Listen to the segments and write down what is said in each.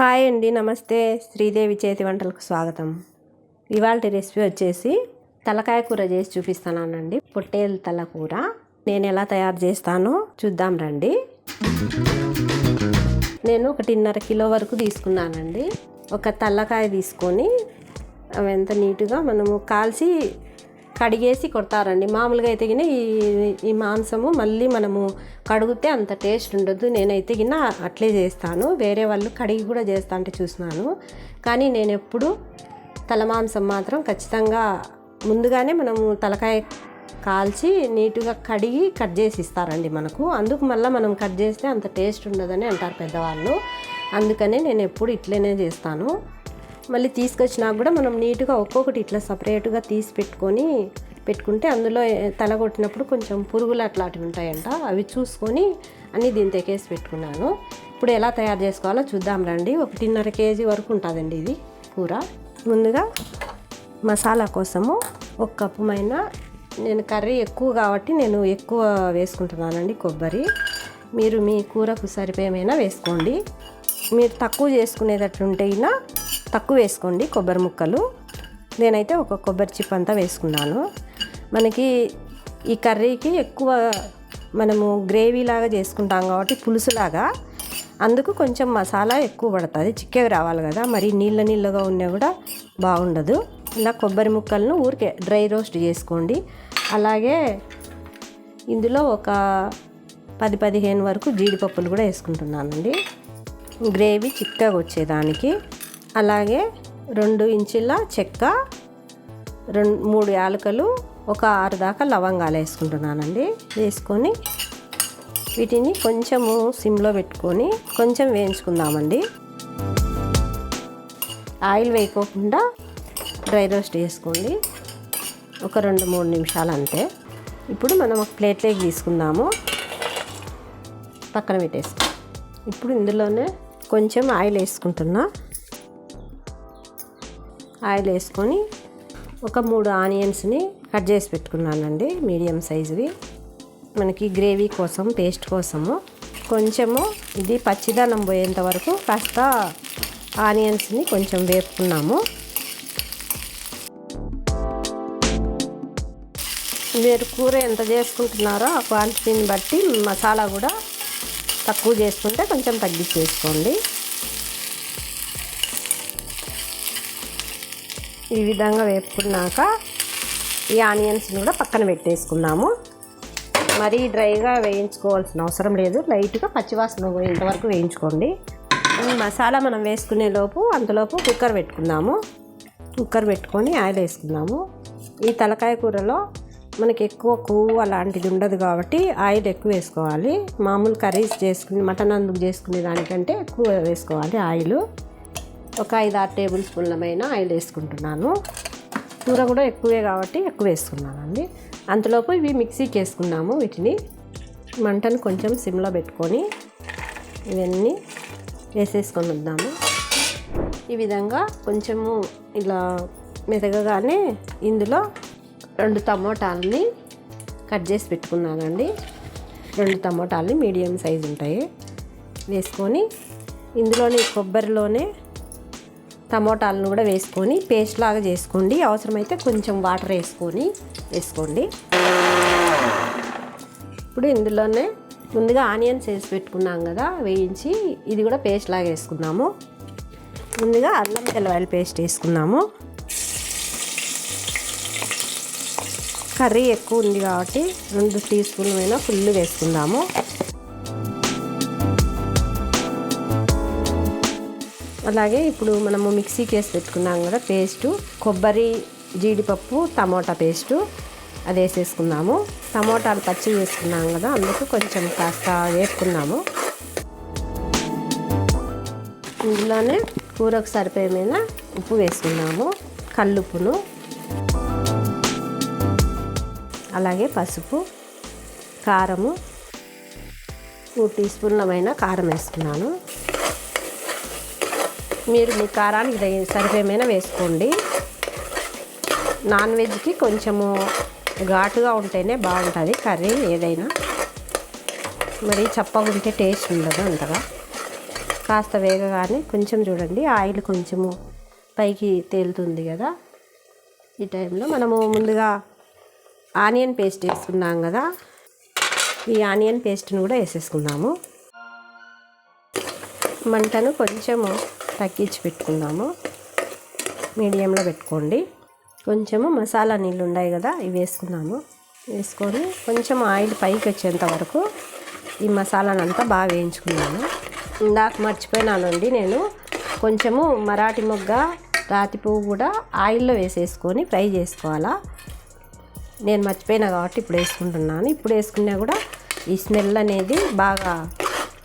Hi అండి నమస్తే. శ్రీదేవి చేతి వంటలకు స్వాగతం. ఇవాళ రెసిపీ వచ్చేసి తలకాయ కూర చేసి చూపిస్తానండి. పొట్టేల తల కూర. నేను ఎలా తయారు చేస్తానో చూద్దాం రండి. నేను ఒకటిన్నర కిలో వరకు తీసుకున్నానండి. ఒక తల్లకాయ తీసుకొని అవి ఎంత నీట్గా మనము కాల్చి కడిగేసి కొడతారండి. మామూలుగా అయితే గిన ఈ ఈ మాంసము మళ్ళీ మనము కడిగితే అంత టేస్ట్ ఉండదు. నేనైతే గిన అట్లే చేస్తాను. వేరే వాళ్ళు కడిగి కూడా చేస్తా అంటే చూసినాను. కానీ నేను ఎప్పుడు తల మాంసం మాత్రం ఖచ్చితంగా ముందుగానే మనము తలకాయ కాల్చి నీట్గా కడిగి కట్ చేసి ఇస్తారండి మనకు. అందుకు మళ్ళీ మనం కట్ చేస్తే అంత టేస్ట్ ఉండదని అంటారు పెద్దవాళ్ళు. అందుకనే నేను ఎప్పుడు ఇట్లనే చేస్తాను. మళ్ళీ తీసుకొచ్చినా కూడా మనం నీట్గా ఒక్కొక్కటి ఇట్లా సపరేట్గా తీసి పెట్టుకొని పెట్టుకుంటే అందులో తల కొట్టినప్పుడు కొంచెం పురుగులు అట్లాంటివి ఉంటాయంట. అవి చూసుకొని అన్నీ దీని తెకేసి పెట్టుకున్నాను. ఇప్పుడు ఎలా తయారు చేసుకోవాలో చూద్దాం రండి. ఒకటిన్నర కేజీ వరకు ఉంటుందండి ఇది కూర. ముందుగా మసాలా కోసము ఒక కప్పుమైన నేను కర్రీ ఎక్కువ కాబట్టి నేను ఎక్కువ వేసుకుంటున్నానండి కొబ్బరి. మీరు మీ కూరకు సరిపోయేమైనా వేసుకోండి. మీరు తక్కువ చేసుకునేటట్టుంటే అయినా తక్కువ వేసుకోండి కొబ్బరి ముక్కలు. నేనైతే ఒక కొబ్బరి చిప్ అంతా వేసుకున్నాను. మనకి ఈ కర్రీకి ఎక్కువ మనము గ్రేవీ లాగా చేసుకుంటాం కాబట్టి పులుసులాగా. అందుకు కొంచెం మసాలా ఎక్కువ పడుతుంది. చిక్కగా రావాలి కదా. మరి నీళ్ళ నీళ్ళగా ఉన్నా కూడా బాగుండదు. ఇలా కొబ్బరి ముక్కలను ఊరికే డ్రై రోస్ట్ చేసుకోండి. అలాగే ఇందులో ఒక పది పదిహేను వరకు జీడిపప్పులు కూడా వేసుకుంటున్నానండి. గ్రేవీ చిక్కగా వచ్చేదానికి. అలాగే రెండు ఇంచుల చెక్క రెండు మూడు యాలకలు ఒక ఆరు దాకా లవంగాలు వేసుకుంటున్నానండి. వేసుకొని వీటిని కొంచెము సిమ్లో పెట్టుకొని కొంచెం వేయించుకుందామండి. ఆయిల్ వేయకోకుండా డ్రై రోస్ట్ వేసుకోండి ఒక రెండు మూడు నిమిషాలు అంతే. ఇప్పుడు మనం ఒక ప్లేట్లోకి తీసుకుందాము. పక్కన పెట్టేసుకో. ఇప్పుడు ఇందులోనే కొంచెం ఆయిల్ వేసుకుంటున్నా. ఆయిల్ వేసుకొని ఒక మూడు ఆనియన్స్ని కట్ చేసి పెట్టుకున్నానండి మీడియం సైజువి. మనకి గ్రేవీ కోసం పేస్ట్ కోసము. కొంచెము ఇది పచ్చిదనం పోయేంత వరకు కాస్త ఆనియన్స్ని కొంచెం వేపుకున్నాము. మీరు కూర ఎంత చేసుకుంటున్నారో ఆ క్వాంటిటీని బట్టి మసాలా కూడా తక్కువ చేసుకుంటే కొంచెం తగ్గించేసుకోండి. ఈ విధంగా వేపుకున్నాక ఈ ఆనియన్స్ని కూడా పక్కన పెట్టేసుకున్నాము. మరీ డ్రైగా వేయించుకోవాల్సిన అవసరం లేదు. లైట్గా పచ్చివాసన ఇంతవరకు వేయించుకోండి. ఈ మసాలా మనం వేసుకునే లోపు అంతలోపు కుక్కర్ పెట్టుకుందాము. కుక్కర్ పెట్టుకొని ఆయిల్ వేసుకుందాము. ఈ తలకాయ కూరలో మనకి ఎక్కువ కొవ్వు అలాంటిది ఉండదు కాబట్టి ఆయిల్ ఎక్కువ వేసుకోవాలి. మామూలు కర్రీస్ చేసుకుని మటన్ అందుకు చేసుకునే దానికంటే ఎక్కువ వేసుకోవాలి ఆయిల్. ఒక ఐదు ఆరు టేబుల్ స్పూన్లమైన ఆయిల్ వేసుకుంటున్నాను. కూర కూడా ఎక్కువే కాబట్టి ఎక్కువ వేసుకున్నానండి. అంతలోపు ఇవి మిక్సీకి వేసుకున్నాము వీటిని మంటను కొంచెం సిమ్లో పెట్టుకొని ఇవన్నీ వేసేసుకొని వద్దాము. ఈ విధంగా కొంచెము ఇలా మెదగగానే ఇందులో రెండు టమోటాలని కట్ చేసి పెట్టుకున్నానండి. రెండు టమోటాలని మీడియం సైజు ఉంటాయి. వేసుకొని ఇందులోని కొబ్బరిలోనే టమోటాలను కూడా వేసుకొని పేస్ట్ లాగా చేసుకోండి. అవసరమైతే కొంచెం వాటర్ వేసుకొని వేసుకోండి. ఇప్పుడు ఇందులోనే ముందుగా ఆనియన్స్ వేసి పెట్టుకున్నాం కదా వేయించి ఇది కూడా పేస్ట్ లాగా వేసుకుందాము. ముందుగా అల్లం తెల్లవాయల పేస్ట్ వేసుకుందాము. కర్రీ ఎక్కువ ఉంది కాబట్టి రెండు టీ స్పూన్లు అయినా ఫుల్ వేసుకుందాము. అలాగే ఇప్పుడు మనము మిక్సీకి వేసి పెట్టుకున్నాం కదా పేస్టు. కొబ్బరి జీడిపప్పు టమోటా పేస్టు అది వేసేసుకుందాము టమోటాలు పచ్చి వేసుకున్నాం కదా అందుకు కొంచెం కాస్త వేసుకున్నాము ఇందులోనే కూరకు సరిపోయే మీద ఉప్పు వేసుకున్నాము కల్లుప్పును. అలాగే పసుపు కారము. టూ టీ స్పూన్లమైన కారం వేసుకున్నాను. మీరు మీ కారానికి తగిన సరిపోయేమైనా వేసుకోండి. నాన్ వెజ్కి కొంచెము ఘాటుగా ఉంటేనే బాగుంటుంది కర్రీ ఏదైనా. మరి చప్పగా ఉంటే టేస్ట్ ఉండదు అంతగా. కాస్త వేగగానే కొంచెం చూడండి ఆయిల్ కొంచెము పైకి తేలుతుంది కదా. ఈ టైంలో మనము ముందుగా ఆనియన్ పేస్ట్ వేసుకున్నాం కదా. ఈ ఆనియన్ పేస్ట్ని కూడా వేసేసుకుందాము. మంటను కొంచెము తగ్గించి పెట్టుకుందాము. మీడియంలో పెట్టుకోండి. కొంచెము మసాలా నీళ్ళు ఉన్నాయి కదా ఇవి వేసుకున్నాము వేసుకొని కొంచెం ఆయిల్ పైకి వచ్చేంత వరకు ఈ మసాలాను అంతా బాగా వేయించుకున్నాను. ఇందాక మర్చిపోయినానండి నేను. కొంచెము మరాఠీ మొగ్గ రాతి పువ్వు కూడా ఆయిల్లో వేసేసుకొని ఫ్రై చేసుకోవాలా. నేను మర్చిపోయినా కాబట్టి ఇప్పుడు వేసుకుంటున్నాను. ఇప్పుడు వేసుకున్నా కూడా ఈ స్మెల్ అనేది బాగా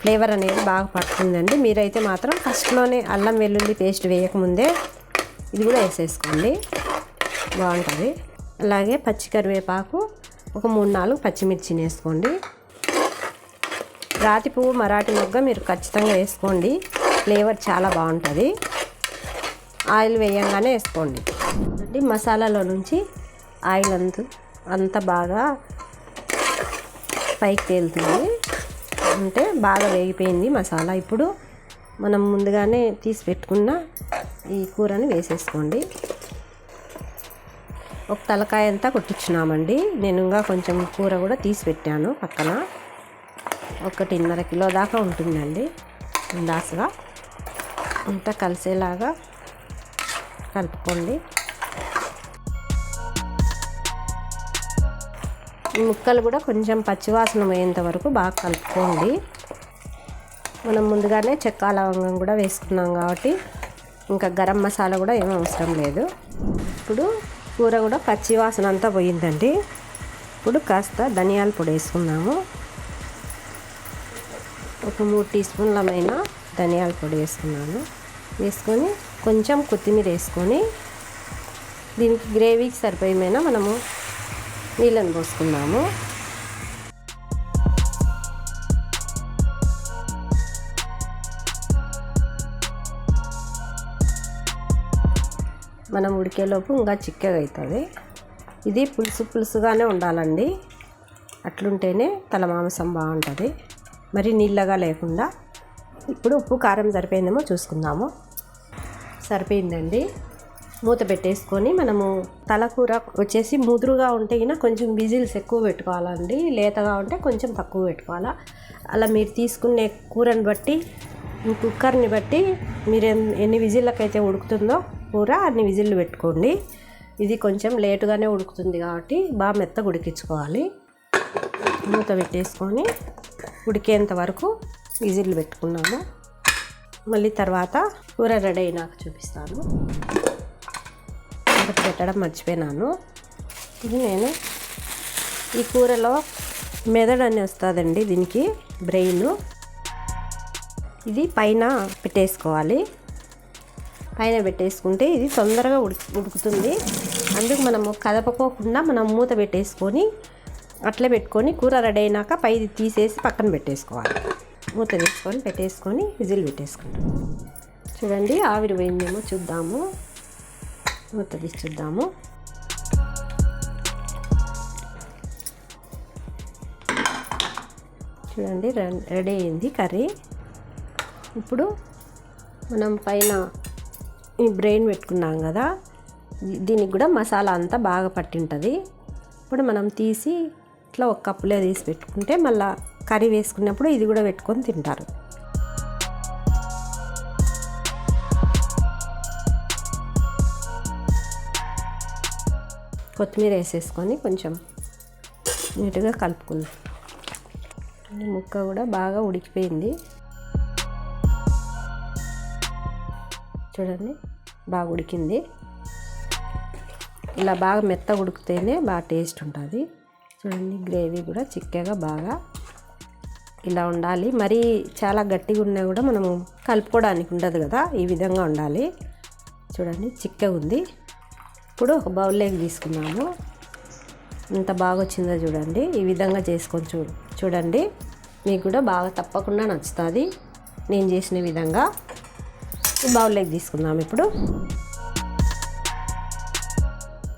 ఫ్లేవర్ అనేది బాగా పడుతుందండి. మీరైతే మాత్రం ఫస్ట్లోనే అల్లం వెల్లుల్లి పేస్ట్ వేయకముందే ఇది కూడా వేసేసుకోండి. బాగుంటుంది. అలాగే పచ్చి కరివేపాకు ఒక మూడు నాలుగు పచ్చిమిర్చిని వేసుకోండి. రాతి పువ్వు మరాఠీ మొగ్గ మీరు ఖచ్చితంగా వేసుకోండి. ఫ్లేవర్ చాలా బాగుంటుంది. ఆయిల్ వేయంగానే వేసుకోండి. అంటే మసాలాలో నుంచి ఆయిల్ అంత అంత బాగా పైకి తేలుతుంది. అంటే బాగా వేగిపోయింది మసాలా. ఇప్పుడు మనం ముందుగానే తీసి పెట్టుకున్న ఈ కూరని వేసేసుకోండి. ఒక తలకాయ అంతా కొట్టించున్నామండి. నేను ఇంకా కొంచెం కూర కూడా తీసి పెట్టాను పక్కన. ఒకటిన్నర కిలో దాకా ఉంటుందండి. దాసగా అంతా కలిసేలాగా కలుపుకోండి. ముక్కలు కూడా కొంచెం పచ్చివాసన పోయేంత వరకు బాగా కలుపుకోండి. మనం ముందుగానే చెక్క లవంగం కూడా వేసుకున్నాం కాబట్టి ఇంకా గరం మసాలా కూడా ఏమీ అవసరం లేదు. ఇప్పుడు కూర కూడా పచ్చి వాసన అంతా పోయిందండి. ఇప్పుడు కాస్త ధనియాల పొడి వేసుకున్నాము ఒక మూడు టీ స్పూన్లమైన ధనియాల పొడి వేసుకున్నాను. వేసుకొని కొంచెం కొత్తిమీర వేసుకొని దీనికి గ్రేవీకి సరిపోయేమైనా మనము నీళ్ళని పోసుకున్నాము మనం ఉడికేలోపు ఇంకా చిక్కగా అవుతుంది ఇది పులుసు పులుసుగానే ఉండాలండి. అట్లుంటేనే తల మాంసం బాగుంటుంది. మరి నీళ్ళగా లేకుండా. ఇప్పుడు ఉప్పు కారం సరిపోయిందేమో చూసుకుందాము. సరిపోయిందండి. మూత పెట్టేసుకొని మనము తలకూర వచ్చేసి ముదురుగా ఉంటే గిన కొంచెం విజిల్స్ ఎక్కువ పెట్టుకోవాలండి. లేతగా ఉంటే కొంచెం తక్కువ పెట్టుకోవాలా. అలా మీరు తీసుకునే కూరని బట్టి కుక్కర్ని బట్టి మీరు ఎన్ని విజిల్లకైతే ఉడుకుతుందో కూర అన్ని విజిల్లు పెట్టుకోండి. ఇది కొంచెం లేటుగానే ఉడుకుతుంది కాబట్టి బాగా మెత్తగా ఉడికించుకోవాలి. మూత పెట్టేసుకొని ఉడికేంత వరకు విజిల్లు పెట్టుకున్నాము. మళ్ళీ తర్వాత కూర రెడీ అయినాక చూపిస్తాను. మూత పెట్టడం మర్చిపోయినాను. ఇది నేను ఈ కూరలో మెదడు అని వస్తుందండి దీనికి బ్రెయిన్. ఇది పైన పెట్టేసుకోవాలి. పైన పెట్టేసుకుంటే ఇది తొందరగా ఉడికి ఉడుకుతుంది. అందుకు మనము కదపకోకుండా మనం మూత పెట్టేసుకొని అట్లే పెట్టుకొని కూర రెడీ అయినాక పైది తీసేసి పక్కన పెట్టేసుకోవాలి. మూత తీసుకొని పెట్టేసుకొని విజిల్ పెట్టేసుకుంటాం చూడండి ఆవిరి పోయిందేమో చూద్దాము. మూత తీసి చూద్దాము చూడండి రె- రెడీ అయింది కర్రీ. ఇప్పుడు మనం పైన ఈ బ్రెయిన్ పెట్టుకున్నాం కదా దీనికి కూడా మసాలా అంతా బాగా పట్టింటుంది. ఇప్పుడు మనం తీసి ఇట్లా ఒక కప్పులో తీసి పెట్టుకుంటే మళ్ళీ కర్రీ వేసుకున్నప్పుడు ఇది కూడా పెట్టుకొని తింటారు. కొత్తిమీర వేసేసుకొని కొంచెం నీట్గా కలుపుకుందాం. ముక్క కూడా బాగా ఉడికిపోయింది. చూడండి బాగా ఉడికింది. ఇలా బాగా మెత్త ఉడికితేనే బాగా టేస్ట్ ఉంటుంది. చూడండి గ్రేవీ కూడా చిక్కగా బాగా ఇలా ఉండాలి. మరి చాలా గట్టిగా ఉన్నా కూడా మనము కలుపుకోవడానికి ఉండదు కదా ఈ విధంగా ఉండాలి. చూడండి చిక్కగా ఉంది. ఇప్పుడు ఒక బౌల్లోకి తీసుకున్నాము? ఎంత బాగా వచ్చిందో చూడండి. ఈ విధంగా చేసుకొని చూ చూడండి. మీకు కూడా బాగా తప్పకుండా నచ్చుతుంది. నేను చేసిన విధంగా బౌల్లోకి తీసుకుందాం ఇప్పుడు?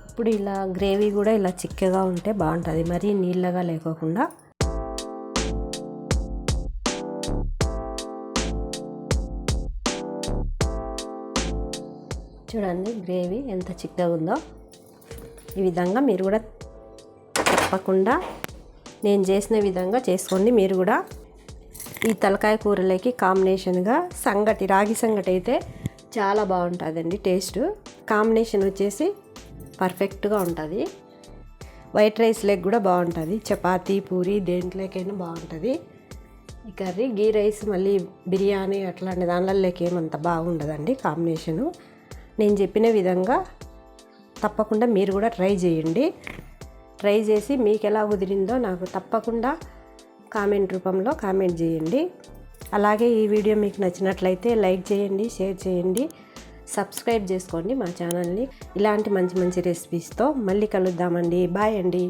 ఇప్పుడు ఇలా గ్రేవీ కూడా ఇలా చిక్కగా ఉంటే బాగుంటుంది. మరీ నీళ్ళగా లేకోకుండా. చూడండి గ్రేవీ ఎంత చిక్కగా ఉందో. ఈ విధంగా మీరు కూడా తప్పకుండా నేను చేసిన విధంగా చేసుకోండి. మీరు కూడా ఈ తలకాయ కూరలకి కాంబినేషన్గా సంగటి రాగి సంగటి అయితే చాలా బాగుంటుందండి టేస్ట్. కాంబినేషన్ వచ్చేసి పర్ఫెక్ట్గా ఉంటుంది. వైట్ రైస్ లెగ్ కూడా బాగుంటుంది. చపాతీ పూరి దేంట్లోకైనా బాగుంటుంది. ఈ కర్రీ గీ రైస్ మళ్ళీ బిర్యానీ అట్లాంటి దానిలోకి ఏమంత బాగుండదండి కాంబినేషను. నేను చెప్పిన విధంగా తప్పకుండా మీరు కూడా ట్రై చేయండి. ట్రై చేసి మీకు ఎలా కుదిరిందో నాకు తప్పకుండా కామెంట్ రూపంలో కామెంట్ చేయండి. అలాగే ఈ వీడియో మీకు నచ్చినట్లయితే లైక్ చేయండి షేర్ చేయండి సబ్స్క్రైబ్ చేసుకోండి మా ఛానల్ని. ఇలాంటి మంచి మంచి రెసిపీస్తో మళ్ళీ కలుద్దామండి. బాయ్ అండి.